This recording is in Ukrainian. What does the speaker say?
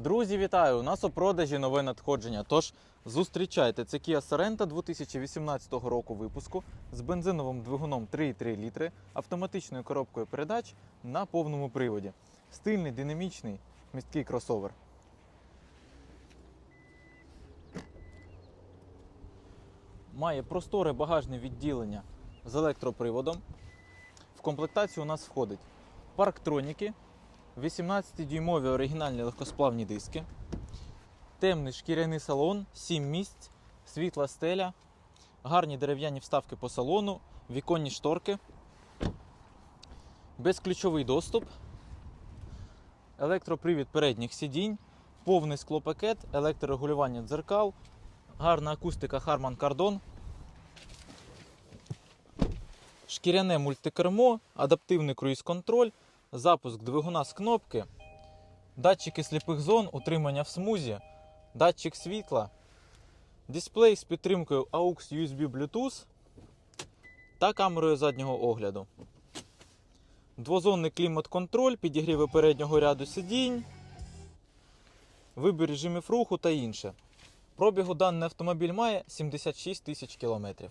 Друзі, вітаю! У нас у продажі нове надходження. Тож зустрічайте це Kia Sorento 2018 року випуску з бензиновим двигуном 3,3 літри, автоматичною коробкою передач на повному приводі. Стильний, динамічний, місткий кросовер. Має просторе багажне відділення з електроприводом. В комплектацію у нас входить парктроніки, 18-дюймові оригінальні легкосплавні диски, темний шкіряний салон, 7 місць, світла стеля, гарні дерев'яні вставки по салону, віконні шторки, безключовий доступ, електропривід передніх сидінь, повний склопакет, електрорегулювання дзеркал, гарна акустика Harman Kardon, шкіряне мультикермо, адаптивний круїз-контроль, запуск двигуна з кнопки, датчики сліпих зон, утримання в смузі, датчик світла, дисплей з підтримкою AUX USB Bluetooth та камерою заднього огляду. Двозонний клімат-контроль, підігріви переднього ряду сидінь, вибір режимів руху та інше. Пробігу даний автомобіль має 76 тисяч кілометрів.